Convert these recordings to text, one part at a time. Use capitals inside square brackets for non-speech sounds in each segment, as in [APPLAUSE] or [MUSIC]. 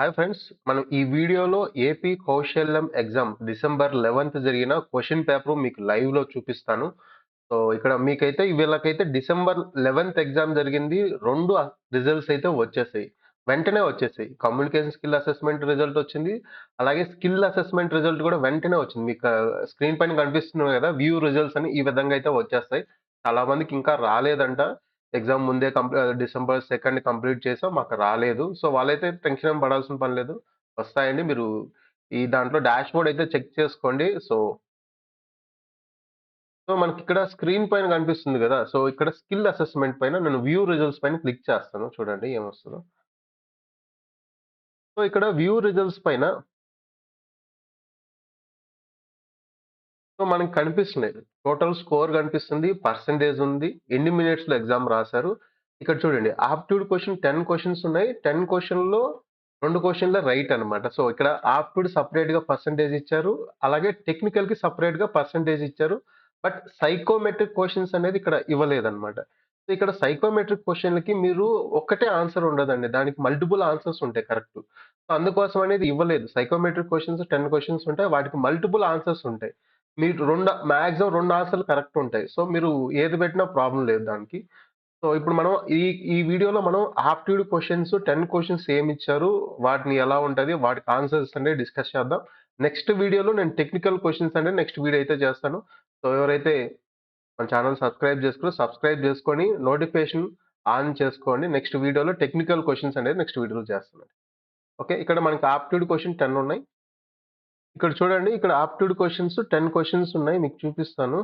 Hi friends మనం ఈ వీడియోలో AP Kaushalyam exam December eleventh జరిగిన క్వశ్చన్ పేపర్ మీకు లైవ్లో చూపిస్తాను. సో ఇక్కడ మీకైతే వీళ్ళకైతే డిసెంబర్ లెవెన్త్ ఎగ్జామ్ జరిగింది. రెండు రిజల్ట్స్ అయితే వచ్చేసాయి. వెంటనే వచ్చేసాయి. కమ్యూనికేషన్ స్కిల్ అసెస్మెంట్ రిజల్ట్ వచ్చింది. అలాగే స్కిల్ అసెస్మెంట్ రిజల్ట్ కూడా వెంటనే వచ్చింది. మీకు స్క్రీన్ పైన కనిపిస్తున్నాయి కదా వ్యూ రిజల్ట్స్ అని ఈ విధంగా అయితే వచ్చేస్తాయి. చాలామందికి ఇంకా రాలేదంట. ఎగ్జామ్ ముందే కంప్లీ డిసెంబర్ సెకండ్ కంప్లీట్ చేసాం మాకు రాలేదు. సో వాళ్ళైతే టెన్షన్ ఏం పడాల్సిన పని లేదు. వస్తాయండి మీరు ఈ దాంట్లో డాష్ బోర్డ్ అయితే చెక్ చేసుకోండి. సో సో మనకి ఇక్కడ స్క్రీన్ పైన కనిపిస్తుంది కదా సో ఇక్కడ స్కిల్ అసెస్మెంట్ పైన నేను వ్యూ రిజల్ట్స్ పైన క్లిక్ చేస్తాను. చూడండి ఏమొస్తుందో. సో ఇక్కడ వ్యూ రిజల్ట్స్ పైన సో మనకి కనిపిస్తున్నాయి. టోటల్ స్కోర్ కనిపిస్తుంది పర్సంటేజ్ ఉంది. ఎన్ని మినిట్స్లో ఎగ్జామ్ రాశారు? ఇక్కడ చూడండి ఆప్ట్యూడ్ క్వశ్చన్ టెన్ క్వశ్చన్స్ ఉన్నాయి. టెన్ క్వశ్చన్లో రెండు క్వశ్చన్ల రైట్ అన్నమాట. సో ఇక్కడ ఆప్ట్యూడ్ సపరేట్గా పర్సంటేజ్ ఇచ్చారు. అలాగే టెక్నికల్కి పర్సంటేజ్ ఇచ్చారు. బట్ సైకోమెట్రిక్ క్వశ్చన్స్ అనేది ఇక్కడ ఇవ్వలేదన్నమాట. సో ఇక్కడ సైకోమెట్రిక్ క్వశ్చన్లకి మీరు ఒక్కటే ఆన్సర్ ఉండదండి. దానికి మల్టిపుల్ ఆన్సర్స్ ఉంటాయి కరెక్ట్ సో అందుకోసం అనేది ఇవ్వలేదు. సైకోమెట్రిక్ క్వశ్చన్స్ టెన్ క్వశ్చన్స్ ఉంటాయి. వాటికి మల్టిపుల్ ఆన్సర్స్ ఉంటాయి. మీరు రెండు మాక్సిమం రెండు ఆన్సర్లు కరెక్ట్ ఉంటాయి. సో మీరు ఏది పెట్టినా ప్రాబ్లం లేదు దానికి. సో ఇప్పుడు మనం ఈ ఈ వీడియోలో మనం ఆప్ట్యూడ్ క్వశ్చన్స్ టెన్ క్వశ్చన్స్ ఏమి ఇచ్చారు వాటిని ఎలా ఉంటుంది వాటికి ఆన్సర్స్ అనేది డిస్కస్ చేద్దాం. నెక్స్ట్ వీడియోలో నేను టెక్నికల్ క్వశ్చన్స్ అంటే నెక్స్ట్ వీడియో అయితే చేస్తాను. సో ఎవరైతే మన ఛానల్ సబ్స్క్రైబ్ చేసుకుని సబ్స్క్రైబ్ చేసుకొని నోటిఫికేషన్ ఆన్ చేసుకోండి. నెక్స్ట్ వీడియోలో టెక్నికల్ క్వశ్చన్స్ అనేది నెక్స్ట్ వీడియోలో చేస్తాను. ఓకే ఇక్కడ మనకి ఆప్ట్యూడ్ క్వశ్చన్ టెన్ ఉన్నాయి. ఇక్కడ చూడండి ఇక్కడ ఆప్ట్యూడ్ క్వశ్చన్స్ టెన్ క్వశ్చన్స్ ఉన్నాయి మీకు చూపిస్తాను.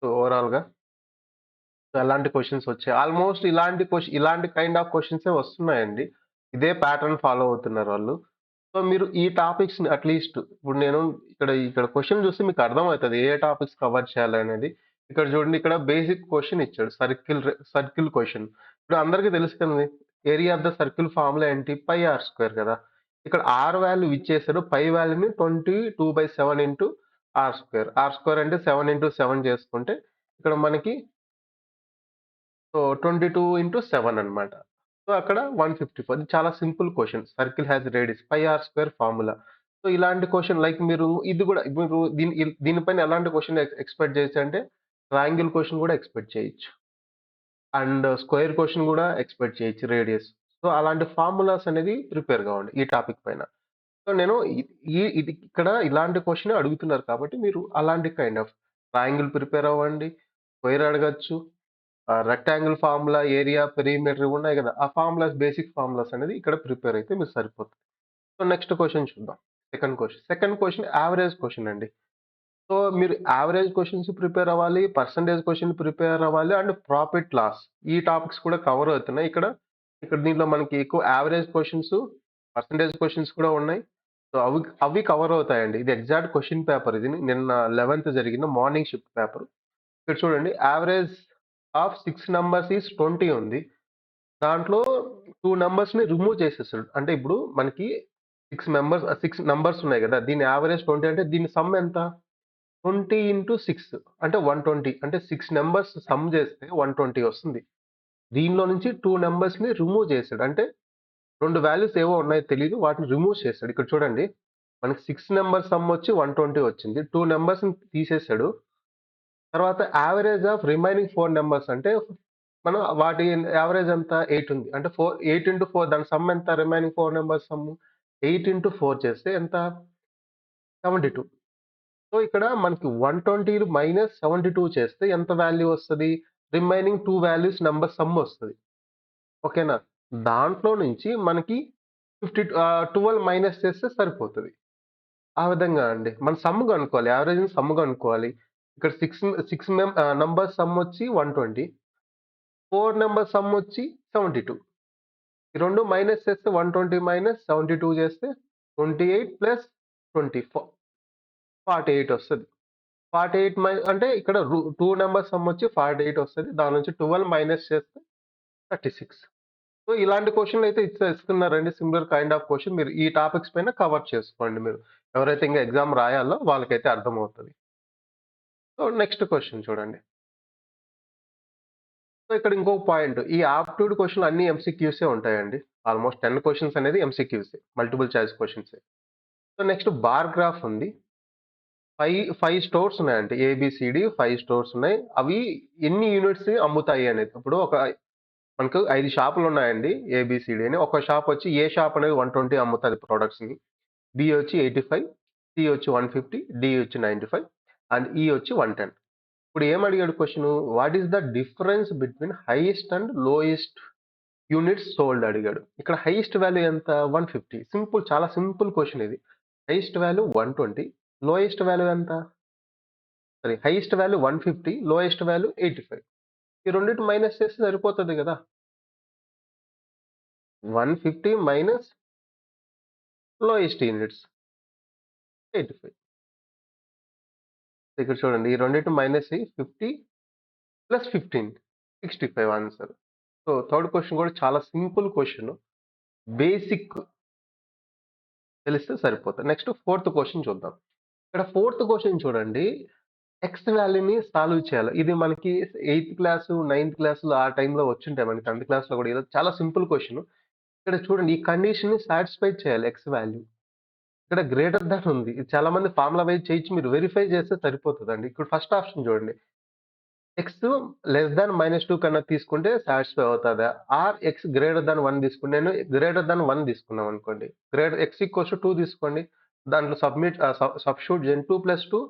సో ఓవరాల్గా. అలాంటి క్వశ్చన్స్ వచ్చాయి. ఆల్మోస్ట్ ఇలాంటి క్వశ్చన్ ఇలాంటి కైండ్ ఆఫ్ క్వశ్చన్సే వస్తున్నాయండి. ఇదే ప్యాటర్న్ ఫాలో అవుతున్నారు వాళ్ళు. సో మీరు ఈ టాపిక్స్ అట్లీస్ట్ ఇప్పుడు నేను ఇక్కడ ఇక్కడ క్వశ్చన్ చూస్తే మీకు అర్థమవుతుంది ఏ టాపిక్స్ కవర్ చేయాలి అనేది. ఇక్కడ చూడండి ఇక్కడ బేసిక్ క్వశ్చన్ ఇచ్చాడు సర్కిల్ సర్కిల్ క్వశ్చన్. ఇప్పుడు అందరికీ తెలుసు కదండి area of the circle formula ఏంటి? పై ఆర్ స్క్వేర్ కదా. ఇక్కడ ఆర్ వాల్యూ ఇచ్చేసాడు పై వాల్యూని twenty two by seven into r square r square అంటే సెవెన్ ఇంటూ సెవెన్ చేసుకుంటే ఇక్కడ మనకి so twenty two into seven అనమాట సో అక్కడ వన్ ఫిఫ్టీ ఫోర్ చాలా simple question circle has radius pi r square formula so ఇలాంటి question like మీరు ఇది కూడా మీరు దీని దీనిపైన ఎలాంటి క్వశ్చన్ ఎక్స్పెక్ట్ చేయొచ్చు అంటే ట్రయాంగిల్ క్వశ్చన్ కూడా ఎక్స్పెక్ట్ చేయొచ్చు. అండ్ స్క్వేర్ క్వశ్చన్ కూడా ఎక్స్పెక్ట్ చేయొచ్చు రేడియస్ సో అలాంటి ఫార్ములాస్ అనేది ప్రిపేర్ కావండి ఈ టాపిక్ పైన. సో నేను ఈ ఇది ఇక్కడ ఇలాంటి క్వశ్చన్ అడుగుతున్నారు కాబట్టి మీరు అలాంటి కైండ్ ఆఫ్ ట్రయాంగిల్ ప్రిపేర్ అవ్వండి స్క్వేర్ అడగచ్చు రెక్టాంగిల్ ఫార్ములా ఏరియా పెరిమీటర్ ఉన్నాయి కదా ఆ ఫార్ములాస్ బేసిక్ ఫార్ములాస్ అనేది ఇక్కడ ప్రిపేర్ అయితే మీరు సరిపోతుంది. సో నెక్స్ట్ క్వశ్చన్ చూద్దాం second question. Second question average question అండి. సో మీరు యావరేజ్ క్వశ్చన్స్ ప్రిపేర్ అవ్వాలి పర్సంటేజ్ క్వశ్చన్ ప్రిపేర్ అవ్వాలి అండ్ ప్రాఫిట్ లాస్ ఈ టాపిక్స్ కూడా కవర్ అవుతున్నాయి. ఇక్కడ ఇక్కడ దీంట్లో మనకి ఎక్కువ యావరేజ్ క్వశ్చన్స్ పర్సంటేజ్ క్వశ్చన్స్ కూడా ఉన్నాయి. సో అవి అవి కవర్ అవుతాయండి. ఇది ఎగ్జాక్ట్ క్వశ్చన్ పేపర్ ఇది నిన్న లెవెన్త్ జరిగిన మార్నింగ్ షిఫ్ట్ పేపర్ ఇక్కడ చూడండి average of six numbers is twenty ఉంది. దాంట్లో టూ నెంబర్స్ని రిమూవ్ చేసేసాడు. అంటే ఇప్పుడు మనకి సిక్స్ మెంబర్స్ సిక్స్ నెంబర్స్ ఉన్నాయి కదా. దీని యావరేజ్ ట్వంటీ అంటే దీని సమ్ ఎంత? ట్వంటీ ఇంటూ సిక్స్ అంటే వన్ ట్వంటీ అంటే సిక్స్ నెంబర్స్ సమ్ చేస్తే వన్ ట్వంటీ వస్తుంది. దీనిలో నుంచి టూ నెంబర్స్ని రిమూవ్ చేశాడు. అంటే రెండు వాల్యూస్ ఏవో ఉన్నాయో తెలియదు వాటిని రిమూవ్ చేశాడు. ఇక్కడ చూడండి. మనకి సిక్స్ నెంబర్ సమ్ వచ్చి వన్ ట్వంటీ వచ్చింది. టూ నెంబర్స్ని తీసేశాడు. తర్వాత average of remaining four numbers అంటే మనం వాటి యావరేజ్ ఎంత? ఎయిట్ ఉంది. అంటే ఫోర్ ఎయిట్ ఇంటూ ఫోర్ దాని సమ్ ఎంత? Remaining four numbers sum eight into four చేస్తే ఎంత? సెవెంటీ టూ సో ఇక్కడ మనకి one twenty minus seventy two చేస్తే ఎంత వాల్యూ వస్తుంది? Remaining two values number sum వస్తుంది. ఓకేనా? దాంట్లో నుంచి మనకి ఫిఫ్టీ ట్వెల్వ్ మైనస్ చేస్తే సరిపోతుంది. ఆ విధంగా అండి. మన సమ్ కనుక్కోవాలి. యావరేజ్ సమ్ కనుక్కోవాలి. ఇక్కడ సిక్స్ సిక్స్ మెం నంబర్ సమ్ వచ్చి one twenty four number sum వచ్చి సెవెంటీ టూ ఈ రెండు మైనస్ చేస్తే one twenty minus seventy two చేస్తే twenty eight plus twenty four forty eight వస్తుంది. ఫార్టీ ఎయిట్ మై అంటే ఇక్కడ టూ నెంబర్ సమ్ వచ్చి ఫార్టీ ఎయిట్ వస్తుంది. దాని నుంచి ట్వెల్వ్ మైనస్ చేస్తే థర్టీ సిక్స్ సో ఇలాంటి క్వశ్చన్లు అయితే ఇస్తున్నారండి. సిమిలర్ కైండ్ ఆఫ్ క్వశ్చన్ మీరు ఈ టాపిక్స్ పైన కవర్ చేసుకోండి మీరు. ఎవరైతే ఇంకా ఎగ్జామ్ రాయాలో వాళ్ళకైతే అర్థమవుతుంది. సో నెక్స్ట్ క్వశ్చన్ చూడండి. సో ఇక్కడ ఇంకో పాయింట్ ఈ ఆప్టిట్యూడ్ క్వశ్చన్లు అన్ని ఎంసీక్యూసే ఉంటాయండి? ఆల్మోస్ట్ టెన్ క్వశ్చన్స్ అనేది ఎంసీక్యూసే. మల్టిపుల్ చాయిస్ క్వశ్చన్సే సో, నెక్స్ట్ బార్ గ్రాఫ్ ఉంది. 5, 5 స్టోర్స్ ఉన్నాయండి. ఏబీసీడీ ఫైవ్ స్టోర్స్ ఉన్నాయి. అవి ఎన్ని యూనిట్స్ అమ్ముతాయి అనేది. ఇప్పుడు ఒక మనకు ఐదు షాపులు ఉన్నాయండి ఏబీసీడీ అని. ఒక షాప్ వచ్చి ఏ షాప్ అనేది వన్ ట్వంటీ అమ్ముతుంది ప్రోడక్ట్స్ని బి వచ్చి 85, సి వచ్చి 150, డి వచ్చి 95 అండ్ ఈ వచ్చి 110. ఇప్పుడు ఏం అడిగాడు question what is the difference between highest and lowest units sold అడిగాడు. ఇక్కడ హైయెస్ట్ వాల్యూ ఎంత? 150 సింపుల్ చాలా సింపుల్ క్వశ్చన్ ఇది. హైయెస్ట్ వాల్యూ 120 లోయెస్ట్ వాల్యూ ఎంత? Sorry highest value 150 lowest value 85 ఈ రెండింటి మైనస్ చేస్తే సరిపోతుంది కదా one fifty minus lowest units 85. ఇక్కడ చూడండి. ఈ రెండింటి మైనస్ చెయ్యి 50 plus 15 65 answer. So, third question కూడా చాలా సింపుల్ క్వశ్చన్ బేసిక్ తెలిస్తే సరిపోతుంది నెక్స్ట్ ఫోర్త్ క్వశ్చన్ చూద్దాం. ఇక్కడ ఫోర్త్ క్వశ్చన్ చూడండి. ఎక్స్ వాల్యూని సాల్వ్ చేయాలి. ఇది మనకి ఎయిత్ క్లాసు, నైన్త్ క్లాస్‌లో ఆ టైంలో వచ్చుంటాయి మనకి 10థ్ క్లాస్‌లో కూడా ఏదో చాలా సింపుల్ క్వశ్చన్ ఇక్కడ చూడండి. ఈ కండిషన్‌ని సాటిస్ఫై చేయాలి ఎక్స్ వాల్యూ. ఇక్కడ గ్రేటర్ దాన్ ఉంది. చాలా మంది ఫార్ములా వైజ్ చేయించి మీరు వెరిఫై చేస్తే సరిపోతుందండి ఇక్కడ ఫస్ట్ ఆప్షన్ చూడండి. X less than minus two కన్నా తీసుకుంటే సాటిస్ఫై అవుతుందా or x greater than one తీసుకుంటే నేను గ్రేటర్ దాన్ వన్ తీసుకున్నాం అనుకోండి. గ్రేటర్ ఎక్స్ ఈక్వల్స్ టూ తీసుకోండి. దాంట్లో సబ్మిట్ సబ్షూట్ సబ్ సబ్స్టిట్యూట్ చేయండి. 2 plus 2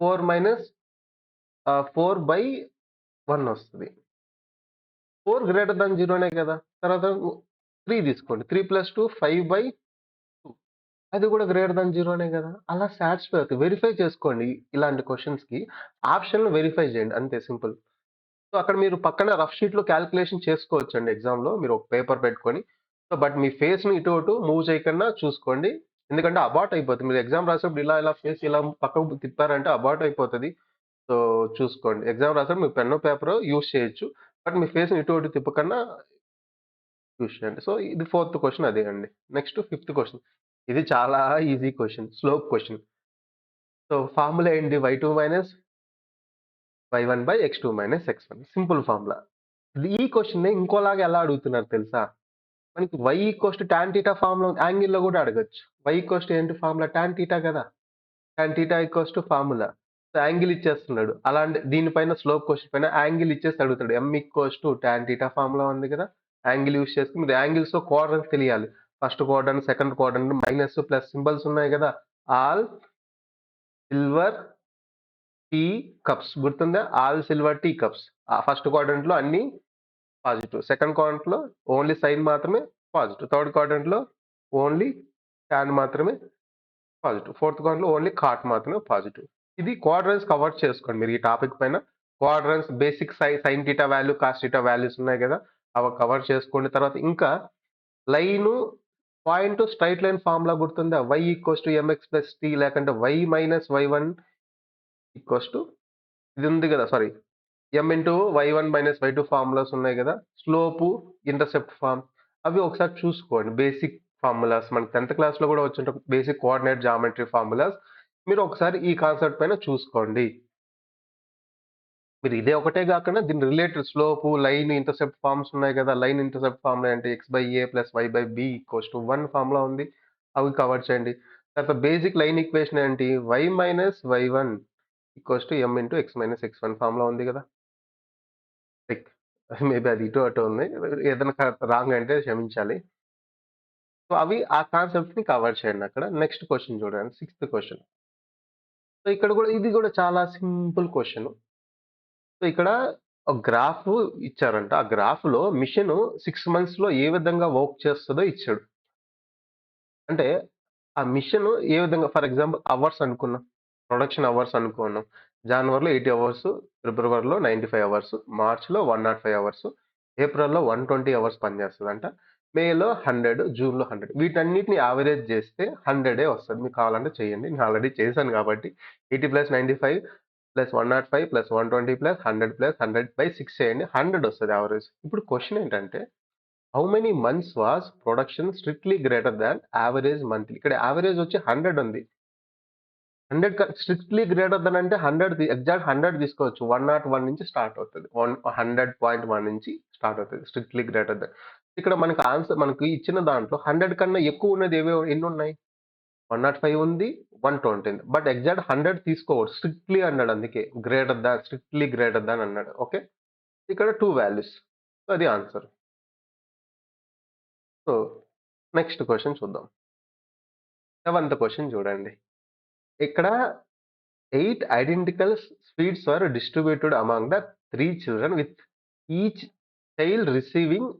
4 minus four by one వస్తుంది ఫోర్ గ్రేటర్ దాన్ జీరోనే కదా! తర్వాత త్రీ తీసుకోండి. త్రీ ప్లస్ 2 5/2 అది కూడా గ్రేటర్ దాన్ జీరోనే కదా! అలా సాటిస్ఫై అవుతుంది వెరిఫై చేసుకోండి. ఇలాంటి క్వశ్చన్స్కి ఆప్షన్‌లు వెరిఫై చేయండి. అంతే సింపుల్. సో, అక్కడ మీరు పక్కన రఫ్ షీట్‌లో కాలిక్యులేషన్ చేసుకోవచ్చండి ఎగ్జామ్‌లో. మీరు ఒక పేపర్ పెట్టుకొని. సో, బట్ మీ ఫేస్‌ని ఇటు అటు మూవ్ చేయకుండా చూసుకోండి. ఎందుకంటే అబార్ట్ అయిపోతుంది మీరు ఎగ్జామ్ రాసేప్పుడు ఇలా ఇలా ఫేస్ ఇలా పక్కకు తిప్పారంటే అబార్ట్ అయిపోతుంది సో, చూసుకోండి. ఎగ్జామ్ రాసేటప్పుడు మీరు పెన్నో, పేపర్ యూజ్ చేయొచ్చు. బట్ మీ ఫేస్‌ని ఇటు ఇటు తిప్పకుండా యూజ్ చేయండి. సో, ఇది ఫోర్త్ క్వశ్చన్ అదే అండి. నెక్స్ట్ ఫిఫ్త్ క్వశ్చన్ ఇది చాలా easy question slope question so, formula ఏంటి? Y two minus y1 by x two minus x one simple formula. ఈ క్వశ్చన్ ఇంకోలాగా ఎలా అడుగుతున్నారు తెలుసా? మనకి y equals to tan theta formula యాంగిల్‌లో కూడా అడగొచ్చు. వై ఈక్వల్స్ ఏంటి ఫార్ములా? టాన్ టీటా కదా! Tan theta equals formula. So, angle ఇచ్చేస్తున్నాడు. అలాంటి దీనిపైన స్లోప్ క్వశ్చన్ పైన యాంగిల్ ఇచ్చేసి అడుగుతాడు. M equals to tan theta formula ఉంది కదా! యాంగిల్ యూస్ చేస్తే మీరు యాంగిల్స్‌లో క్వాడ్రంట్స్ తెలియాలి. First quadrant, second quadrant minus, plus symbols ఉన్నాయి కదా! ఆల్ సిల్వర్ టీ కప్స్ గుర్తుందా? All silver tea cups. ఆ ఫస్ట్ క్వాడ్రంట్‌లో అన్ని పాజిటివ్. సెకండ్ క్వాడ్రంట్‌లో ఓన్లీ సైన్ మాత్రమే పాజిటివ్. థర్డ్ క్వాడ్రంట్‌లో ఓన్లీ ట్యాన్ మాత్రమే పాజిటివ్. ఫోర్త్ క్వాడ్రంట్‌లో ఓన్లీ కాట్ మాత్రమే పాజిటివ్. ఇది క్వాడ్రన్స్ కవర్ చేసుకోండి మీరు ఈ టాపిక్ పైన. Quadrants basic sine sine theta value, cos theta values ఉన్నాయి కదా! అవి కవర్ చేసుకోండి. తర్వాత ఇంకా line point straight line formula గుర్తుందా? Y equals to m x plus t లేకుంటే y minus y one equals to ఇది ఉంది కదా! Sorry m into y1 minus y two formulas ఉన్నాయి కదా! స్లోపు, ఇంటర్సెప్ట్ ఫార్మ్ అవి ఒకసారి చూసుకోండి. బేసిక్ ఫార్ములాస్ మనకి 10థ్ క్లాస్‌లో కూడా వచ్చుంటాయి. Basic coordinate geometry formulas. మీరు ఒకసారి ఈ కాన్సెప్ట్ పైన చూసుకోండి. మీరు ఇదే ఒకటే కాకుండా దీని related slope, line, intercept forms ఉన్నాయి కదా! లైన్ ఇంటర్సెప్ట్ ఫార్ములా అంటే x by a plus y by b equals to one formula ఉంది. అవి కవర్ చేయండి. తర్వాత బేసిక్ లైన్ ఈక్వేషన్ ఏంటి? Y minus y one equals to m into x minus x one formula ఉంది కదా! Like maybe [LAUGHS] అది ఇటు అటు ఉంది. ఏదైనా రాంగ్ అంటే క్షమించాలి. సో, అవి ఆ కాన్సెప్ట్‌ని కవర్ చేయండి అక్కడ. నెక్స్ట్ క్వశ్చన్ చూడండి. సిక్స్త్ క్వశ్చన్ సో, ఇక్కడ కూడా ఇది కూడా చాలా సింపుల్ క్వశ్చన్ సో, ఇక్కడ ఒక గ్రాఫ్ ఇచ్చారంట. ఆ గ్రాఫ్‌లో మిషన్ సిక్స్ మంత్స్‌లో ఏ విధంగా వర్క్ చేస్తుందో ఇచ్చాడు. అంటే ఆ మిషన్ ఏ విధంగా ఫర్ ఎగ్జాంపుల్ అవర్స్ అనుకున్నాం. ప్రొడక్షన్ అవర్స్ అనుకున్నాం. జనవరిలో 80 అవర్స్, ఫిబ్రవరిలో 95 అవర్స్, మార్చ్‌లో 105 అవర్స్, ఏప్రిల్‌లో 120 అవర్స్ పనిచేస్తుందంట మేలో 100, జూన్‌లో 100 వీటన్నిటిని యావరేజ్ చేస్తే హండ్రెడే వస్తుంది మీకు కావాలంటే చేయండి. నేను ఆల్రెడీ చేశాను కాబట్టి 80 plus 95 plus 105 plus 120 plus 100 plus 100 by six చేయండి. హండ్రెడ్ వస్తుంది యావరేజ్. ఇప్పుడు క్వశ్చన్ ఏంటంటే how many months was production strictly greater than average monthly. ఇక్కడ యావరేజ్ వచ్చి 100 ఉంది. హండ్రెడ్ స్ట్రిక్ట్‌లీ గ్రేటర్ థాన్ అంటే హండ్రెడ్ ఎగ్జాక్ట్ 100 తీసుకోవచ్చు. 101 నుంచి స్టార్ట్ అవుతుంది వన్ 100.1 నుంచి స్టార్ట్ అవుతుంది స్ట్రిక్ట్‌లీ గ్రేటర్ థాన్. ఇక్కడ మనకి ఆన్సర్ మనకు ఇచ్చిన దాంట్లో 100 కన్నా ఎక్కువ ఉన్నది ఏవేవో ఎన్నో ఉన్నాయి వన్ నాట్ ఫైవ్ ఉంది. 120 ఉంది. బట్ ఎగ్జాక్ట్ హండ్రెడ్ తీసుకోవచ్చు స్ట్రిక్ట్‌లీ అన్నాడు అందుకే. Greater than strictly greater than అన్నాడు. ఓకే. ఇక్కడ టూ వాల్యూస్. సో, అది ఆన్సర్. సో, నెక్స్ట్ క్వశ్చన్ చూద్దాం. సెవెంత్ క్వశ్చన్ చూడండి. ఇక్కడ 8 identical sweets are distributed among the 3 children with each child receiving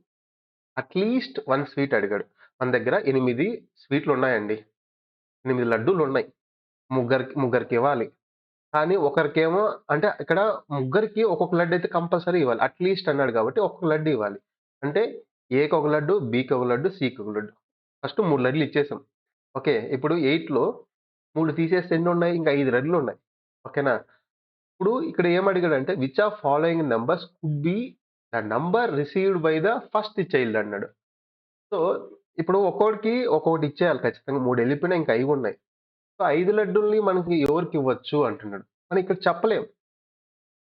at least 1 sweet అడిగాడు. మన దగ్గర 8 స్వీట్లున్నాయండి. 8 లడ్డూలున్నాయి. ముగ్గురికి ముగ్గురికివ్వాలి. కానీ ఒకరికేమో అంటే ఇక్కడ ముగ్గురికి ఒక్కొక్క లడ్డు అయితే కంపల్సరీ ఇవ్వాలి. అట్‌లీస్ట్ అన్నాడు కాబట్టి ఒక్కొక్క లడ్డు ఇవ్వాలి. అంటే ఏకి ఒక లడ్డు, బికి ఒక లడ్డు, సికి ఒక లడ్డు. ఫస్ట్ 3 లడ్డులు ఇచ్చేసాం. ఓకే. ఇప్పుడు 8లో మూడు తీసేస్తే ఎన్నున్నాయి? ఇంకా ఐదు రెడ్లు ఉన్నాయి ఓకేనా? ఇప్పుడు ఇక్కడ ఏం అడిగాడు అంటే which of following numbers could be the number received by the first child అన్నాడు. సో, ఇప్పుడు ఒక్కోడికి ఒక్కొక్కటి ఇచ్చేయాలి ఖచ్చితంగా. మూడు వెళ్ళిపోయినా ఇంకా ఐదు ఉన్నాయి. సో, ఐదు లడ్డుల్ని మనకి ఎవరికి ఇవ్వచ్చు అంటున్నాడు. మనం ఇక్కడ చెప్పలేం.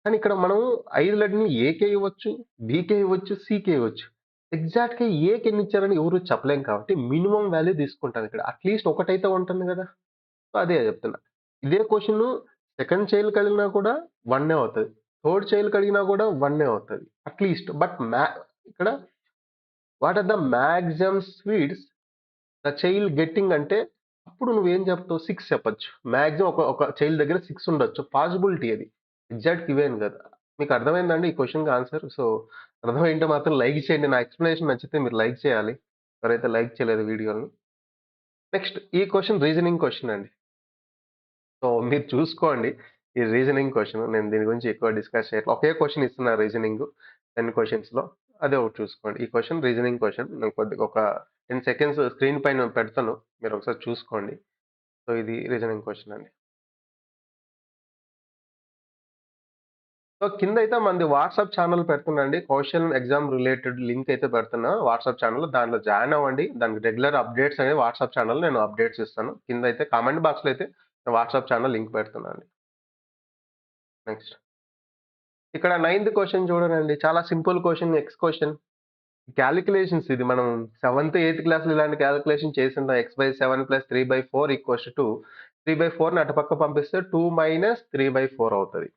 కానీ ఇక్కడ మనం ఐదు లడ్డుని ఏకే ఇవ్వచ్చు, బీకే ఇవ్వచ్చు, సీకే ఇవ్వచ్చు. ఎగ్జాక్ట్‌గా ఏకి ఎన్నిచ్చారని ఎవరు చెప్పలేం కాబట్టి మినిమం వాల్యూ తీసుకుంటాను ఇక్కడ. అట్‌లీస్ట్ ఒకటైతే ఉంటుంది కదా సో, అదే చెప్తున్నా. ఇదే క్వెషను సెకండ్ చైల్డ్ అడిగినా కూడా 1 అవుతది. థర్డ్ చైల్డ్‌కి అడిగినా కూడా 1 అవుతది. అట్‌లీస్ట్ బట్ మ్యా ఇక్కడ what are the maximum sweets the child getting అంటే అప్పుడు నువ్వేం చెప్తావు? 6 చెప్పొచ్చు. మాక్సిమం ఒక ఒక చైల్డ్ దగ్గర 6 ఉండొచ్చు. పాసిబిలిటీ అది. ఎగ్జాక్ట్ ఇవేం కాదు. మీకు అర్థమైందండి ఈ క్వెషన్‌కి ఆన్సర్? సో, అర్థమైంటే మాత్రం లైక్ చేయండి. నా ఎక్స్‌ప్లనేషన్ నచ్చితే మీరు లైక్ చేయాలి. ఎవరైతే లైక్ చేయలేదో వీడియోని. నెక్స్ట్ ఈ క్వెషన్ రీజనింగ్ క్వెషన్ అండి. సో, మీరు చూసుకోండి. ఈ రీజనింగ్ క్వశ్చన్ నేను దీని గురించి ఎక్కువ డిస్కస్ చేయట్లేదు ఒకే క్వశ్చన్ ఇస్తున్నా రీజనింగ్ టెన్ క్వశ్చన్స్లో అదే ఒకటి చూసుకోండి. ఈ క్వశ్చన్ రీజనింగ్ క్వశ్చన్ నేను కొద్దిగా ఒక 10 సెకండ్స్ స్క్రీన్ పైన పెడతాను. మీరు ఒకసారి చూసుకోండి. సో, ఇది రీజనింగ్ క్వశ్చన్ అండి. సో, కింద అయితే మనది వాట్సాప్ ఛానల్ పెడుతున్నాండి క్వశ్చన్ ఎగ్జామ్ రిలేటెడ్ లింక్ అయితే పెడుతున్నా వాట్సాప్ ఛానల్ దాంట్లో జాయిన్ అవ్వండి. దానికి రెగ్యులర్ అప్డేట్స్ అనేవి వాట్సాప్ ఛానల్ నేను అప్డేట్స్ ఇస్తాను. కింద అయితే కామెంట్ బాక్స్‌లో అయితే వాట్సాప్ ఛానల్ లింక్ పెడుతున్నాను నెక్స్ట్. ఇక్కడ నైన్త్ క్వశ్చన్ చూడండి. చాలా simple question x question calculations ఇది మనం సెవెంత్, ఎయిత్ క్లాస్‌లో ఇలాంటి క్యాలిక్యులేషన్ చేసింటాం ఎక్స్ కాలిక్యులేషన్ చేసుంటాం. x/7 + 3/4 ఈక్వల్స్ టు 3/4ని అటుపక్క పంపిస్తే two minus three by four అవుతుంది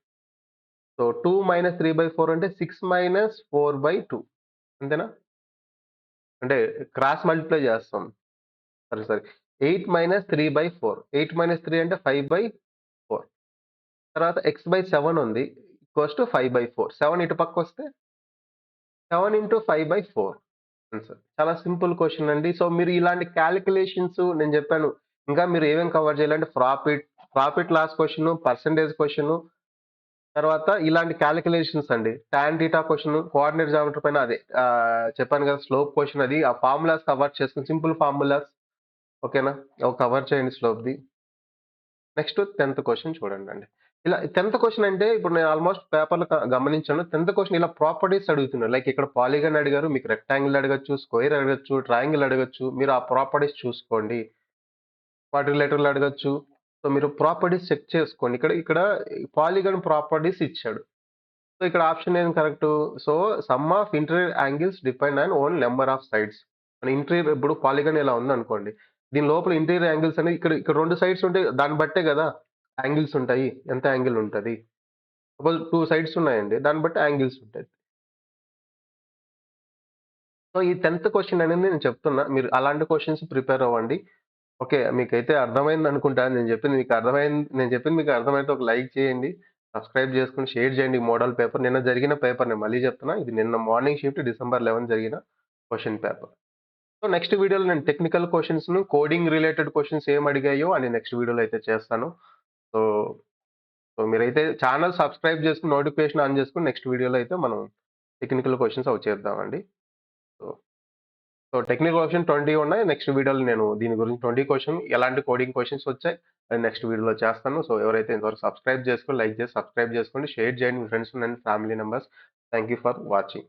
సో, 2 - 3/4 అంటే 6 - 4/2 అంతేనా? అంటే క్రాస్ మల్టిప్లై చేస్తాం. సరే సరే 8 - 3/4 8 - 3 అంటే 5/4 తర్వాత ఎక్స్ బై సెవెన్ ఉంది. ఈక్వల్స్ టు 5/4 7 ఇటు పక్క వస్తే సెవెన్ ఇంటూ 5/4 ఆన్సర్. Hmm, చాలా సింపుల్ క్వశ్చన్ అండి. సో, మీరు ఇలాంటి క్యాలిక్యులేషన్స్ నేను చెప్పాను. ఇంకా మీరు ఏమేమి కవర్ చేయాలంటే profit, profit loss question percentage question తర్వాత ఇలాంటి క్యాలిక్యులేషన్స్ అండి. Tan theta question coordinate geometry పైన అదే చెప్పాను కదా! స్లోప్ క్వశ్చన్ అది. ఆ ఫార్ములాస్ కవర్ చేసుకుని సింపుల్ ఫార్ములాస్ ఓకేనా? అవి కవర్ చేయండి స్లోప్‌ది. నెక్స్ట్ టెన్త్ క్వశ్చన్ చూడండి అండి ఇలా టెన్త్ క్వశ్చన్ అంటే ఇప్పుడు నేను ఆల్మోస్ట్ పేపర్‌లో గమనించాను. టెన్త్ క్వశ్చన్ ఇలా ప్రాపర్టీస్ అడుగుతున్నారు. లైక్ ఇక్కడ పాలిగన్ అడిగారు. మీకు రెక్టాంగిల్ అడగచ్చు స్క్వేర్ అడగచ్చు ట్రయాంగిల్ అడగచ్చు మీరు ఆ ప్రాపర్టీస్ చూసుకోండి. క్వాడ్రిలేటరల్ అడగచ్చు సో, మీరు ప్రాపర్టీస్ చెక్ చేసుకోండి. ఇక్కడ ఇక్కడ పాలిగన్ ప్రాపర్టీస్ ఇచ్చాడు. సో, ఇక్కడ ఆప్షన్ ఏం correct so, sum of interior angles depend on own number of sides. మన ఇంటీరియర్ ఇప్పుడు పాలిగన్ ఇలా ఉందనుకోండి. దీని లోపల ఇంటీరియర్ యాంగిల్స్ అనేది ఇక్కడ ఇక్కడ రెండు సైడ్స్ ఉంటాయి దాన్ని బట్టే కదా! యాంగిల్స్ ఉంటాయి. ఎంత యాంగిల్ ఉంటుంది సపోజ్ టూ సైడ్స్ ఉన్నాయండి. దాన్ని బట్టి యాంగిల్స్ ఉంటాయి. సో, ఈ టెన్త్ క్వశ్చన్ అనేది నేను చెప్తున్నా. మీరు అలాంటి క్వశ్చన్స్ ప్రిపేర్ అవ్వండి. ఓకే. మీకైతే అర్థమైంది అనుకుంటాను నేను చెప్పింది మీకు అర్థమైంది నేను చెప్పింది మీకు అర్థమైతే ఒక లైక్ చేయండి. సబ్స్క్రైబ్ చేసుకొని షేర్ చేయండి మోడల్ పేపర్. నిన్న జరిగిన పేపర్ నేను మళ్ళీ చెప్తున్నా. ఇది నిన్న మార్నింగ్ షిఫ్ట్ డిసెంబర్ 11 జరిగిన క్వశ్చన్ పేపర్. సో, నెక్స్ట్ వీడియోలో నేను టెక్నికల్ క్వెషన్స్‌ను, కోడింగ్ రిలేటెడ్ క్వశ్చన్స్ ఏం అడిగాయో అని నెక్స్ట్ వీడియోలో అయితే చేస్తాను. సో, సో, మీరైతే ఛానల్ సబ్స్క్రైబ్ చేసుకుని నోటిఫికేషన్ ఆన్ చేసుకుని నెక్స్ట్ వీడియోలో అయితే మనం టెక్నికల్ క్వశ్చన్స్ అవి చేద్దామండి. So, so, technical question twenty ఉన్నాయి. నెక్స్ట్ వీడియోలో నేను దీని గురించి ట్వంటీ క్వశ్చన్ ఎలాంటి కోడింగ్ క్వశ్చన్స్ వచ్చాయి అది నెక్స్ట్ వీడియోలో చేస్తాను. సో, ఎవరైతే ఇంతవరకు సబ్స్క్రైబ్ చేసుకొని లైక్ చేసి సబ్స్క్రైబ్ చేసుకోండి. షేర్ చేయండి మీ friends and family members. Thank you for watching.